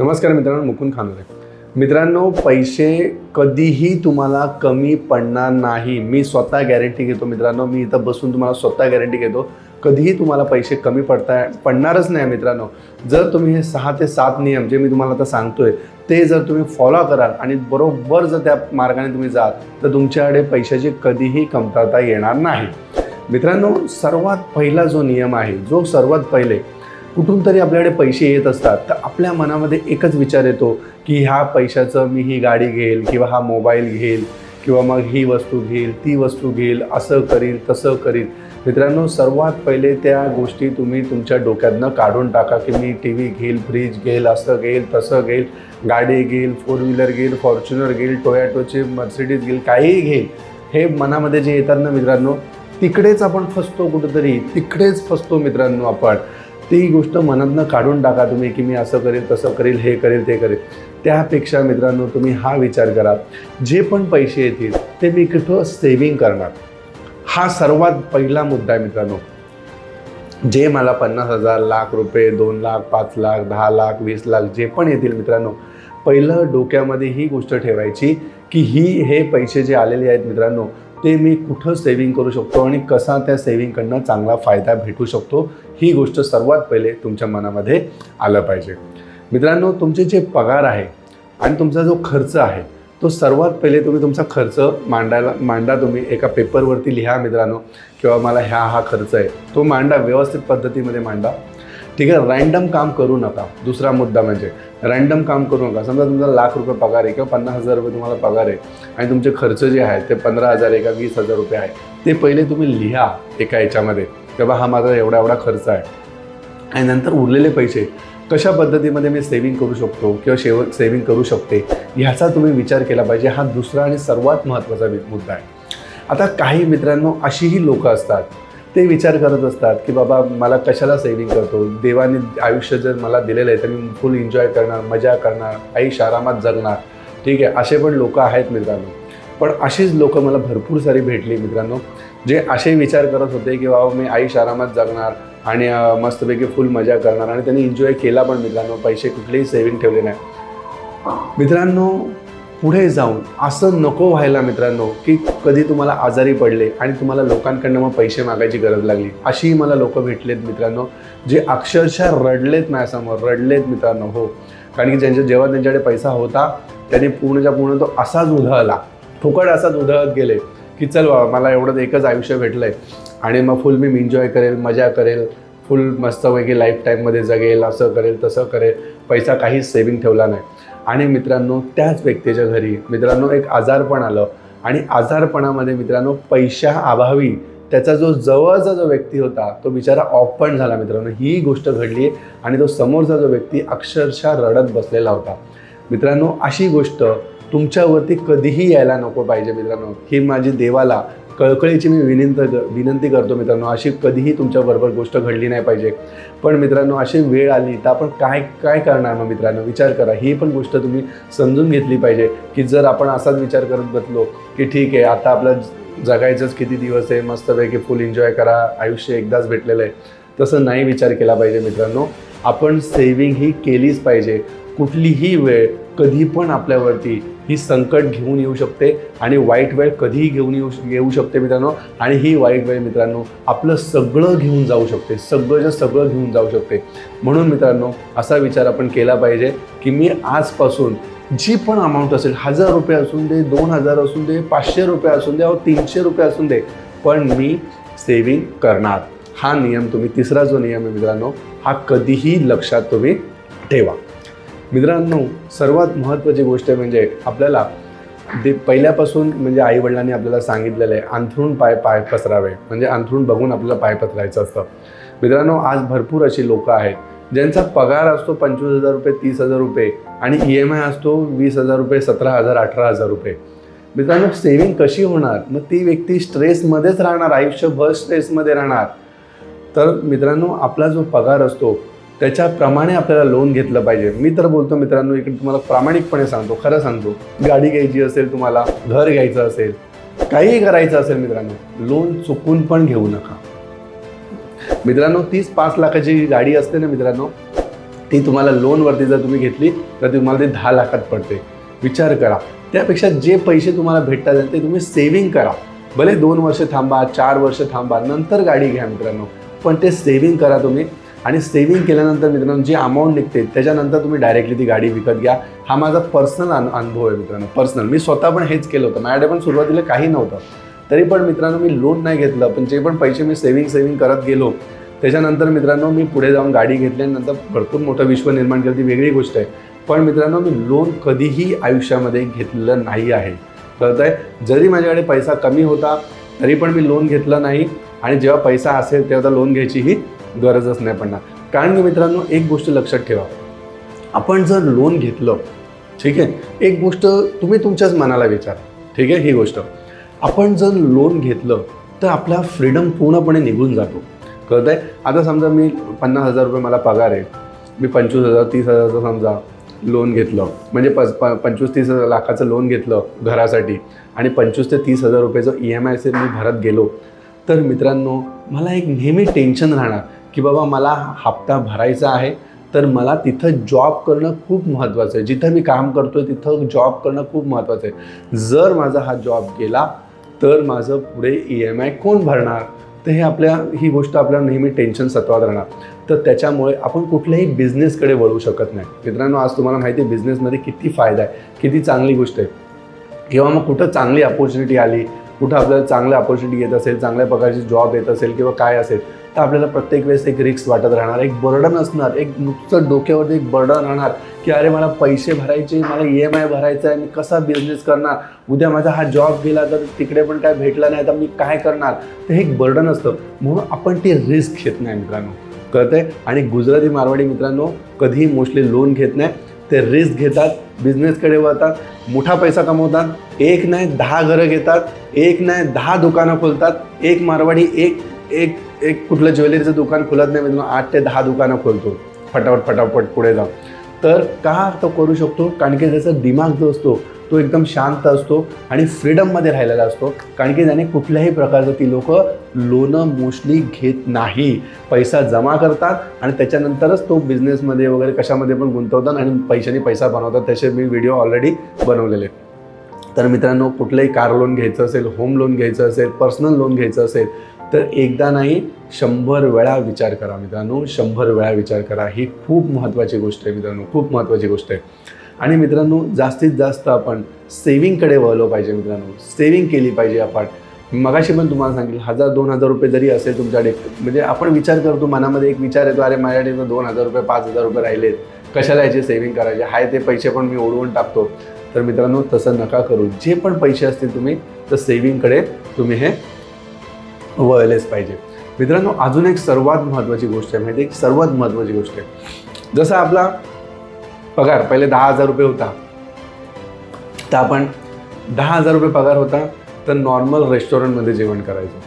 नमस्कार मित्रांनो मुकुंद खानोरे. मित्रांनो पैसे कधीही तुम्हाला कमी पडणार नाही. मी स्वतः गॅरंटी घेतो मित्रांनो. मी इथं बसून तुम्हाला स्वतः गॅरंटी घेतो. कधीही तुम्हाला पैसे कमी पडता पडणारच नाही मित्रांनो. जर तुम्ही हे सहा ते सात नियम जे मी तुम्हाला आता सांगतोय ते जर तुम्ही फॉलो कराल आणि बरोबर जर त्या मार्गाने तुम्ही जाल तर तुमच्याकडे पैशाची कधीही कमतरता येणार नाही. मित्रांनो सर्वात पहिला जो नियम आहे जो सर्वात पहिले कुठून तरी आपल्याकडे पैसे येत असतात तर आपल्या मनामध्ये एकच विचार येतो की ह्या पैशाचं मी ही गाडी घेईल किंवा हा मोबाईल घेईल किंवा मग ही वस्तू घेईल ती वस्तू घेईल असं करील तसं करील मित्रांनो सर्वात पहिले त्या गोष्टी तुम्ही तुमच्या डोक्यातनं काढून टाका की मी टी व्ही घेईल फ्रीज घेईल असं घेईल तसं घेईल गाडी घेईल फोर व्हीलर घेईल फॉर्च्युनर घेईल टोयॅटोचे मर्सिडीज घेईल काहीही घेईल. हे मनामध्ये जे येतात ना मित्रांनो तिकडेच आपण फसतो कुठंतरी तिकडेच फसतो मित्रांनो आपण. ती गोष्ट मनातनं काढून टाका तुम्ही की मी असं करेल तसं करेल हे करेल ते करेल. त्यापेक्षा मित्रांनो तुम्ही हा विचार करा. जे पण पैसे येतील ते मी कुठं सेविंग करणार? हा सर्वात पहिला मुद्दा आहे मित्रांनो. जे मला पन्नास हजार लाख रुपये दोन लाख पाच लाख दहा लाख वीस लाख जे पण येतील मित्रांनो पहिलं डोक्यामध्ये ही गोष्ट ठेवायची की ही हे पैसे जे आलेले आहेत मित्रांनो ते मी कुठं सेविंग करू शकतो आणि कसा त्या सेविंगकडनं चांगला फायदा भेटू शकतो ही गोष्ट सर्वात पहिले तुमच्या मनामध्ये आलं पाहिजे. मित्रांनो तुमचे जे पगार आहे आणि तुमचा जो खर्च आहे तो सर्वात पहिले तुम्ही तुमचा खर्च मांडायला मांडा तुम्ही. एका पेपरवरती लिहा मित्रांनो किंवा मला ह्या हा खर्च आहे. तो मांडा व्यवस्थित पद्धतीमध्ये मांडा. ठीक आहे रँडम काम करू नका. दुसरा मुद्दा म्हणजे रँडम काम करू नका. समजा तुमचा लाख रुपये पगार आहे किंवा पन्नास हजार रुपये तुम्हाला पगार आहे आणि तुमचे खर्च जे आहेत ते पंधरा हजार आहे का वीस हजार रुपये आहे ते पहिले तुम्ही लिहा एका याच्यामध्ये. तेव्हा हा माझा एवढा एवढा खर्च आहे. आणि नंतर उरलेले पैसे कशा पद्धतीमध्ये मी सेविंग करू शकतो किंवा शेव सेविंग करू शकते ह्याचा तुम्ही विचार केला पाहिजे. हा दुसरा आणि सर्वात महत्त्वाचा मुद्दा आहे. आता काही मित्रांनो अशीही लोकं असतात. ते विचार करत असतात की बाबा मला कशाला सेविंग करतो? देवाने आयुष्य जर मला दिलेलं आहे तर मी फुल एन्जॉय करणार मजा करणार आयुष्य आरामात जगणार. ठीक आहे असे पण लोक आहेत मित्रांनो. पण अशीच लोकं मला भरपूर सारी भेटली मित्रांनो जे असे विचार करत होते की बाबा मी आयुष्य आरामात जगणार आणि मस्तपैकी फुल मजा करणार आणि त्यांनी एन्जॉय केला पण मित्रांनो पैसे कुठलेही सेविंग ठेवले नाही. मित्रांनो पुढे जाऊन असं नको व्हायला मित्रांनो की कधी तुम्हाला आजारी पडले आणि तुम्हाला लोकांकडनं मग पैसे मागायची गरज लागली. अशीही मला लोक भेटलेत मित्रांनो जे अक्षरशः रडलेत माझ्यासमोर रडलेत मित्रांनो हो. कारण की ज्यांच्या जेव्हा त्यांच्याकडे पैसा होता त्यांनी पूर्णच्या पूर्ण तो असाच उधळला. फुकट असाच उधळत गेले की चल बाबा मला एवढं एकच आयुष्य भेटलं आहे आणि मग फुल मी एन्जॉय करेल मजा करेल. फुल मस्तपैकी लाईफ टाईममध्ये जगेल असं करेल तसं करेल. पैसा काहीच सेविंग ठेवला नाही. आणि मित्रांनो त्याच व्यक्तीच्या घरी मित्रांनो एक आजारपण आलं. आणि आजारपणामध्ये मित्रांनो पैशा अभावी. त्याचा जो जवळचा जो व्यक्ती होता तो बिचारा ऑफ झाला मित्रांनो. ही गोष्ट घडली आहे आणि तो समोरचा जो व्यक्ती अक्षरशः रडत बसलेला होता. मित्रांनो अशी गोष्ट तुमच्यावरती कधीही यायला नको पाहिजे मित्रांनो. ही माझी देवाला कळकळीची मी विनंत विनंती करतो मित्रांनो अशी कधीही तुमच्याबरोबर गोष्ट घडली नाही पाहिजे. पण मित्रांनो अशी वेळ आली तर आपण काय काय करणार मग मित्रांनो? विचार करा. ही पण गोष्ट तुम्ही समजून घेतली पाहिजे की जर आपण असाच विचार करत बसलो की ठीक आहे आता आपलं जगायचंच किती दिवस आहे मस्तपैकी फुल एन्जॉय करा आयुष्य एकदाच भेटलेलं आहे. तसं नाही विचार केला पाहिजे मित्रांनो. आपण सेविंग ही केलीच पाहिजे. कुठलीही वेळ कधी पण आपल्यावरती ही संकट घेऊन येऊ शकते आणि वाईट वेळ कधीही घेऊन येऊ येऊ शकते मित्रांनो. आणि ही वाईट वेळ मित्रांनो आपलं सगळं घेऊन जाऊ शकते. सगळंच्या सगळं घेऊन जाऊ शकते. म्हणून मित्रांनो असा विचार आपण केला पाहिजे की मी आजपासून जी पण अमाऊंट असेल हजार रुपये असून दे दोन हजार असून दे पाचशे रुपये असून दे अहो तीनशे रुपये असून दे पण मी सेविंग करणार. हा नियम तुम्ही तिसरा जो नियम आहे मित्रांनो हा कधीही लक्षात तुम्ही ठेवा. मित्रांनो सर्वात महत्त्वाची गोष्ट म्हणजे आपल्याला ते पहिल्यापासून म्हणजे आईवडिलांनी आपल्याला सांगितलेलं आहे अंथरूण पाय पाय पसरावे. म्हणजे अंथरूण बघून आपल्याला पाय पसरायचं असतं. मित्रांनो आज भरपूर अशी लोकं आहेत ज्यांचा पगार असतो पंचवीस हजार रुपये तीस हजार रुपये आणि ई एम आय असतो वीस हजार रुपये सतरा हजार अठरा हजार रुपये. मित्रांनो सेविंग कशी होणार? मग ती व्यक्ती स्ट्रेसमध्येच राहणार आयुष्यभर स्ट्रेसमध्ये राहणार. तर मित्रांनो आपला जो पगार असतो त्याच्याप्रमाणे आपल्याला लोन घेतलं पाहिजे. मी तर बोलतो मित्रांनो इकडे तुम्हाला प्रामाणिकपणे सांगतो खरं सांगतो. गाडी घ्यायची असेल तुम्हाला घर घ्यायचं असेल काहीही करायचं असेल मित्रांनो लोन चुकून पण घेऊ नका. मित्रांनो तीस पाच लाखाची गाडी असते ना मित्रांनो ती तुम्हाला लोनवरती जर तुम्ही घेतली तर तुम्हाला ती दहा लाखात पडते. विचार करा. त्यापेक्षा जे पैसे तुम्हाला भेटतात ते तुम्ही सेव्हिंग करा. भले दोन वर्ष थांबा चार वर्ष थांबा नंतर गाडी घ्या मित्रांनो पण ते सेव्हिंग करा तुम्ही. आणि सेव्हिंग केल्यानंतर मित्रांनो जी अमाऊंट निघते त्याच्यानंतर तुम्ही डायरेक्टली ती गाडी विकत घ्या. हा माझा पर्सनल अनुभव आहे मित्रांनो पर्सनल मी स्वतः पण हेच केलं होतं. माझ्याकडे पण सुरुवातीला काही नव्हतं. तरी पण मित्रांनो मी लोन नाही घेतलं पण जे पण पैसे मी सेव्हिंग सेव्हिंग करत गेलो त्याच्यानंतर मित्रांनो मी पुढे जाऊन गाडी घेतल्यानंतर भरपूर मोठं विश्व निर्माण केलं. ती वेगळी गोष्ट आहे. पण मित्रांनो मी लोन कधीही आयुष्यामध्ये घेतलेलं नाही आहे. कळत आहे जरी माझ्याकडे पैसा कमी होता तरी पण मी लोन घेतलं नाही. आणि जेव्हा पैसा असेल तेव्हा लोन घ्यायचीही गरजच नाही पडणार. कारण की मित्रांनो एक गोष्ट लक्षात ठेवा. आपण जर लोन घेतलं ठीक आहे? एक गोष्ट तुम्ही तुमच्याच मनाला विचार ठीक आहे? ही गोष्ट. आपण जर लोन घेतलं तर आपला फ्रीडम पूर्णपणे निघून जातो. कळत आहे आता समजा मी पन्नास हजार रुपये मला पगार आहे. मी पंचवीस हजार तीस हजारचं समजा लोन घेतलं. म्हणजे पस प पंचवीस तीस लाखाचं लोन घेतलं घरासाठी. आणि पंचवीस ते तीस हजार रुपयाचं ई एम आय असेल मी भरत गेलो. तर मित्रांनो मला एक नेहमी टेन्शन राहणार की बाबा मला हप्ता भरायचा आहे तर मला तिथं जॉब करणं खूप महत्त्वाचं आहे. जिथं मी काम करतो आहे तिथं जॉब करणं खूप महत्त्वाचं आहे. जर माझा हा जॉब गेला तर माझं पुढे ई एम आय कोण भरणार? तर हे आपल्या ही गोष्ट आपल्याला नेहमी टेन्शन सत्वात राहणार. तर त्याच्यामुळे आपण कुठल्याही बिझनेसकडे वळू शकत नाही. मित्रांनो आज तुम्हाला माहिती आहे बिझनेसमध्ये किती फायदा आहे किती चांगली गोष्ट आहे. किंवा मग कुठं चांगली अपॉर्च्युनिटी आली कुठं आपल्याला चांगल्या ऑपॉर्च्युनिटी येत असेल चांगल्या प्रकारची जॉब येत असेल किंवा काय असेल तर आपल्याला प्रत्येक वेळेस एक रिस्क वाटत राहणार. एक बर्डन असणार. एक नुकतं डोक्यावरती एक बर्डन राहणार की अरे मला पैसे भरायचे मला ई एम आय भरायचा आहे मी कसा बिझनेस करणार? उद्या माझा हा जॉब गेला तर तिकडे पण काय भेटला नाही तर मी काय करणार? तर हे एक बर्डन असतं. म्हणून आपण ती रिस्क घेत नाही मित्रांनो. कळतंय? आणि गुजराती मारवाडी मित्रांनो कधीही मोस्टली लोन घेत नाही. ते रिस्क घेतात. बिझनेसकडे वळतात मोठा पैसा कमवतात एक नाही दहा घरं घेतात एक नाही दहा दुकानं खोलतात एक मारवाडी एक एक एक कुठलं ज्वेलरीचं दुकान खोलत नाही म्हणजे आठ ते दहा दुकानं खोलतो. फटाफट फटाफट पुढे जाऊन. तर का तो करू शकतो? कारण की त्याचा दिमाग जो असतो तो एकदम शांत असतो आणि फ्रीडममध्ये राहिलेला असतो. कारण की त्याने कुठल्याही प्रकारचं ती लोक लोनं मोस्टली घेत नाही. पैसा जमा करतात आणि त्याच्यानंतरच तो बिझनेसमध्ये वगैरे कशामध्ये पण गुंतवतात आणि पैशाने पैसा बनवतात. त्याचे मी व्हिडिओ ऑलरेडी बनवलेले. तर मित्रांनो कुठलंही कार लोन घ्यायचं असेल होम लोन घ्यायचं असेल पर्सनल लोन घ्यायचं असेल तर एकदा नाही शंभर वेळा विचार करा मित्रांनो. शंभर वेळा विचार करा. ही खूप महत्त्वाची गोष्ट आहे मित्रांनो. खूप महत्त्वाची गोष्ट आहे. आणि मित्रांनो जास्तीत जास्त आपण सेविंगकडे वळलो पाहिजे मित्रांनो. सेविंग केली पाहिजे आपण. मगाशी पण तुम्हाला सांगितलं हजार दोन हजार रुपये जरी असेल तुमच्याकडे म्हणजे आपण विचार करतो मनामध्ये एक विचार येतो अरे माझ्याकडे दोन हजार रुपये पाच हजार रुपये राहिलेत. कशाला याचे सेव्हिंग करायचे? हाय ते पैसे पण मी ओढवून टाकतो. तर मित्रांनो तसं नका करू. जे पण पैसे असतील तुम्ही तर सेव्हिंगकडे तुम्ही हे वळलेच पाहिजे. मित्रांनो अजून एक सर्वात महत्त्वाची गोष्ट आहे. माहिती एक सर्वात महत्त्वाची गोष्ट आहे. जसं आपला पगार. पहिले दहा हजार रुपये होता. तर आपण दहा हजार रुपये पगार होता तर नॉर्मल रेस्टॉरंटमध्ये जेवण करायचो.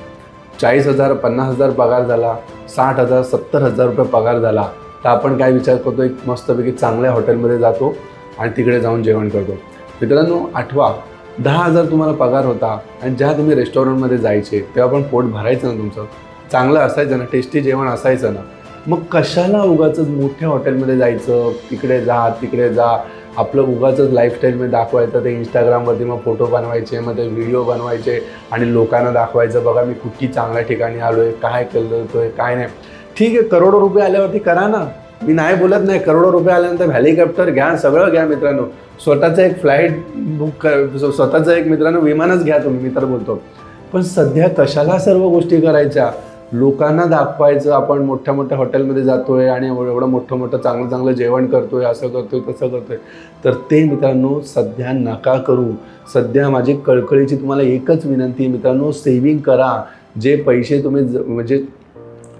चाळीस हजार पन्नास हजार पगार झाला साठ हजार सत्तर हजार रुपये पगार झाला. तर आपण काय विचार करतो एक मस्तपैकी चांगल्या हॉटेलमध्ये जातो आणि तिकडे जाऊन जेवण करतो. मित्रांनो आठवा दहा हजार तुम्हाला पगार होता आणि ज्या तुम्ही रेस्टॉरंटमध्ये जायचे तेव्हा पण पोट भरायचं ना तुमचं. चांगलं असायचं ना टेस्टी जेवण असायचं ना. मग कशाला उगाच मोठ्या हॉटेलमध्ये जायचं? तिकडे जा तिकडे जा. आपलं उगाच लाईफस्टाईलमध्ये दाखवायचं. ते इंस्टाग्रामवरती मग फोटो बनवायचे मग ते व्हिडिओ बनवायचे आणि लोकांना दाखवायचं बघा मी कुठली चांगल्या ठिकाणी आलो आहे काय केलं आहे काय नाही. ठीक आहे करोडो रुपये आल्यावरती करा ना. मी नाही बोलत नाही करोडो रुपये आल्यानंतर हेलिकॉप्टर घ्या सगळं घ्या मित्रांनो. स्वतःचं एक फ्लाईट बुक कर स्वतःचं एक मित्रांनो विमानच घ्या तुम्ही मी तर बोलतो. पण सध्या कशाला सर्व गोष्टी करायच्या. लोकांना दाखवायचं आपण मोठ्या मोठ्या हॉटेलमध्ये जातोय आणि एवढं मोठं मोठं चांगलं चांगलं जेवण करतोय असं करतोय तसं करतोय. तर ते मित्रांनो सध्या नका करू. सध्या माझी कळकळीची तुम्हाला एकच विनंती आहे मित्रांनो सेविंग करा. जे पैसे तुम्ही ज- म्हणजे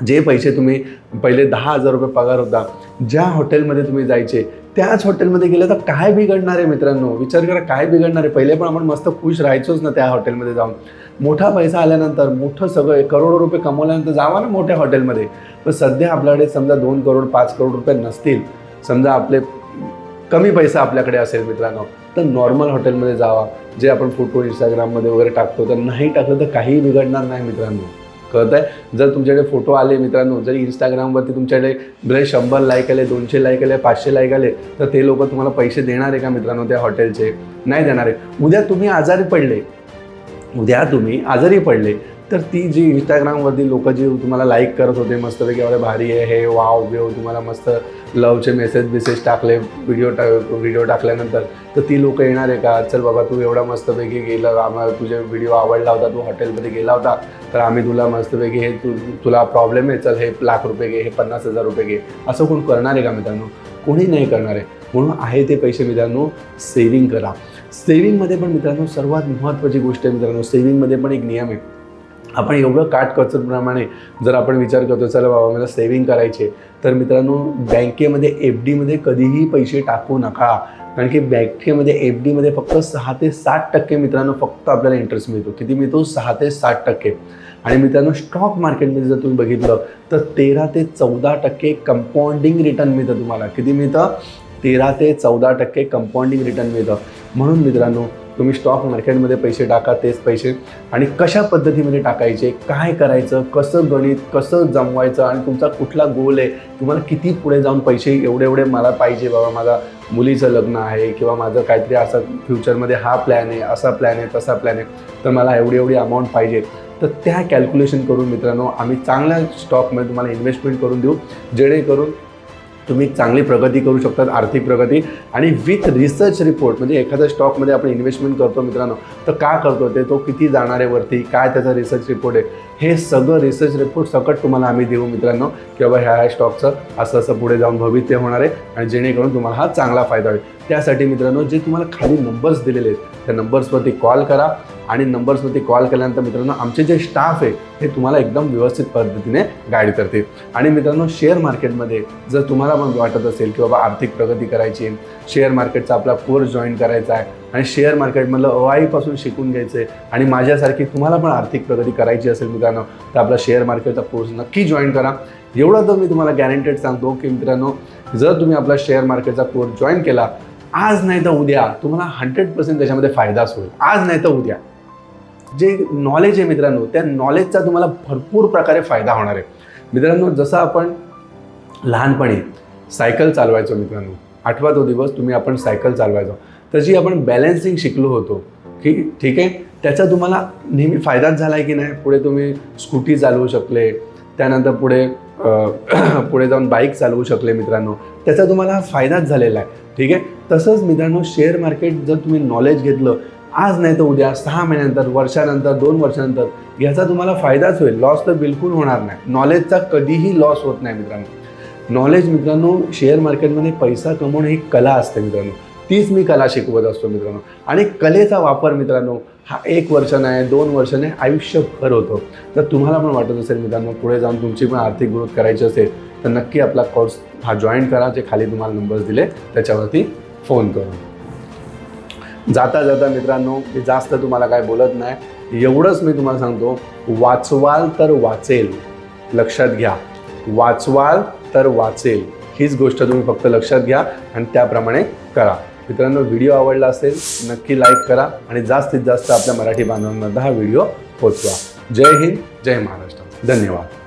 जे पैसे तुम्ही पहिले दहा हजार रुपये पगार होता ज्या हॉटेलमध्ये तुम्ही जायचे त्याच हॉटेलमध्ये गेलं तर काय बिघडणार आहे मित्रांनो? विचार करा काय बिघडणार आहे? पहिले पण आपण मस्त खुश राहायचोच ना त्या हॉटेलमध्ये जाऊन. मोठा पैसा आल्यानंतर मोठं सगळं करोडो रुपये कमवल्यानंतर जावा ना मोठ्या हॉटेलमध्ये. पण सध्या आपल्याकडे समजा दोन करोड पाच करोड रुपये नसतील. समजा आपले कमी पैसा आपल्याकडे असेल मित्रांनो तर नॉर्मल हॉटेलमध्ये जावा. जे आपण फोटो इंस्टाग्राममध्ये वगैरे टाकतो तर नाही टाकलं तर काहीही बिघडणार नाही मित्रांनो. कळत आहे जर तुमच्याकडे फोटो आले मित्रांनो जर इंस्टाग्रामवरती तुमच्याकडे भले शंभर लाईक आले दोनशे लाईक आले पाचशे लाईक आले तर ते लोक तुम्हाला पैसे देणार आहे का मित्रांनो त्या हॉटेलचे? नाही देणार आहे. उद्या तुम्ही आजारी पडले उद्या तुम्ही आजारी पडले तर ती जी इंस्टाग्रामवरती लोक जी तुम्हाला लाईक करत होते मस्तपैकी एवढे भारी आहे हे वाव बिव तुम्हाला मस्त लवचे मेसेज बिसेज टाकले व्हिडिओ टा व्हिडिओ टाकल्यानंतर तर ती लोक येणार आहे का? चल बाबा तू एवढा मस्तपैकी गेलं आम्हाला तुझे व्हिडिओ आवडला होता तू हॉटेलमध्ये गेला होता तर आम्ही तुला मस्तपैकी हे तू तुला प्रॉब्लेम आहे चल हे लाख रुपये घे हे पन्नास हजार रुपये घे असं कोण करणार आहे का मित्रांनो? कोणी नाही करणार आहे. म्हणून आहे ते पैसे मित्रांनो सेविंग करा. सेविंगमध्ये पण मित्रांनो सर्वात महत्त्वाची गोष्ट आहे मित्रांनो सेविंगमध्ये पण एक नियम आहे. आपण एवढं काटकचरप्रमाणे जर आपण विचार करतो चला बाबा मला सेविंग करायचे तर मित्रांनो बँकेमध्ये एफ डीमध्ये कधीही पैसे टाकू नका. कारण की बँकेमध्ये एफ डीमध्ये फक्त सहा ते सात टक्के मित्रांनो फक्त आपल्याला इंटरेस्ट मिळतो. किती मिळतो? सहा ते सात टक्के. आणि मित्रांनो स्टॉक मार्केटमध्ये जर तुम्ही बघितलं तर तेरा ते चौदा टक्के कंपाऊंडिंग रिटर्न मिळतं तुम्हाला. किती मिळतं? तेरा ते चौदा टक्के कंपाऊंडिंग रिटर्न मिळतं. म्हणून मित्रांनो तुम्ही स्टॉक मार्केटमध्ये पैसे टाका तेच पैसे. आणि कशा पद्धतीमध्ये टाकायचे काय करायचं कसं गणित कसं जमवायचं आणि तुमचा कुठला गोल आहे तुम्हाला किती पुढे जाऊन पैसे एवढे एवढे मला पाहिजे बाबा माझा मुलीचं लग्न आहे किंवा माझं काहीतरी असं फ्युचरमध्ये हा प्लॅन आहे असा प्लॅन आहे तसा प्लॅन आहे तर मला एवढी एवढी अमाऊंट पाहिजे. तर त्या कॅल्क्युलेशन करून मित्रांनो आम्ही चांगल्या स्टॉकमध्ये तुम्हाला इन्व्हेस्टमेंट करून देऊ जेणेकरून तुम्ही चांगली प्रगती करू शकतात आर्थिक प्रगती. आणि विथ रिसर्च रिपोर्ट म्हणजे एखाद्या स्टॉकमध्ये आपण इन्व्हेस्टमेंट करतो मित्रांनो तर का करतो ते? तो किती जाणार आहे वरती? काय त्याचा रिसर्च रिपोर्ट आहे? हे सगळं रिसर्च रिपोर्ट सकट तुम्हाला आम्ही देऊ मित्रांनो की बाबा ह्या ह्या स्टॉकचं असं असं पुढे जाऊन भविष्य होणार आहे आणि जेणेकरून तुम्हाला हा चांगला फायदा होईल. त्यासाठी मित्रांनो जे तुम्हाला खाली नंबर्स दिलेले आहेत त्या नंबर्सवरती कॉल करा. आणि नंबर्सवरती कॉल केल्यानंतर मित्रांनो आमचे जे स्टाफ आहे हे तुम्हाला एकदम व्यवस्थित पद्धतीने गाईड करतील आणि मित्रांनो शेअर मार्केटमध्ये जर तुम्हाला पण वाटत असेल की बाबा आर्थिक प्रगती करायची आहे शेअर मार्केटचा आपला कोर्स जॉईन करायचा आहे आणि शेअर मार्केटमधलं अवाईपासून शिकून घ्यायचं आहे आणि माझ्यासारखी तुम्हाला पण आर्थिक प्रगती करायची असेल मित्रांनो तर आपला शेअर मार्केटचा कोर्स नक्की जॉईन करा. एवढं तर मी तुम्हाला गॅरंटेड सांगतो की मित्रांनो जर तुम्ही आपला शेअर मार्केटचा कोर्स जॉईन केला आज नाही तर उद्या तुम्हाला हंड्रेड पर्सेंट त्याच्यामध्ये फायदाच होईल. आज नाही तर उद्या. जे नॉलेज आहे मित्रांनो त्या नॉलेजचा तुम्हाला भरपूर प्रकारे फायदा होणार आहे. मित्रांनो जसं आपण लहानपणी सायकल चालवायचो मित्रांनो आठवा तो दिवस तुम्ही आपण सायकल चालवायचो तशी आपण बॅलन्सिंग शिकलो होतो की ठीक आहे त्याचा तुम्हाला नेहमी फायदाच झाला आहे की नाही? पुढे तुम्ही स्कूटी चालवू शकले त्यानंतर पुढे पुढे जाऊन बाईक चालवू शकले मित्रांनो त्याचा तुम्हाला फायदाच झालेला आहे. ठीक आहे? तसंच मित्रांनो शेअर मार्केट जर तुम्ही नॉलेज घेतलं आज नाही तर उद्या सहा महिन्यानंतर वर्षानंतर दोन वर्षानंतर याचा तुम्हाला फायदाच होईल. लॉस तर बिलकुल होणार नाही. नॉलेजचा कधीही लॉस होत नाही मित्रांनो. नॉलेज मित्रांनो शेअर मार्केटमध्ये पैसा कमवणं ही कला असते मित्रांनो. तीच मी कला शिकवत असतो मित्रांनो. आणि कलेचा वापर मित्रांनो हा एक वर्ष नाही दोन वर्ष नाही आयुष्यभर होतो. तर तुम्हाला पण वाटत असेल मित्रांनो पुढे जाऊन तुमची पण आर्थिक ग्रोथ करायची असेल तर नक्की आपला कोर्स हा जॉईन करा. जे खाली तुम्हाला नंबर्स दिले त्याच्यावरती फोन करून जाता जाता मित्रांनो मी जास्त तुम्हाला काय बोलत नाही. एवढंच मी तुम्हाला सांगतो वाचवाल तर वाचेल. लक्षात घ्या. वाचवाल तर वाचेल. हीच गोष्ट तुम्ही फक्त लक्षात घ्या आणि त्याप्रमाणे करा. मित्रांनो व्हिडिओ आवडला असेल नक्की लाईक करा आणि जास्तीत जास्त आपल्या मराठी बांधवांमध्ये हा व्हिडिओ पोचवा. जय हिंद जय महाराष्ट्र. धन्यवाद.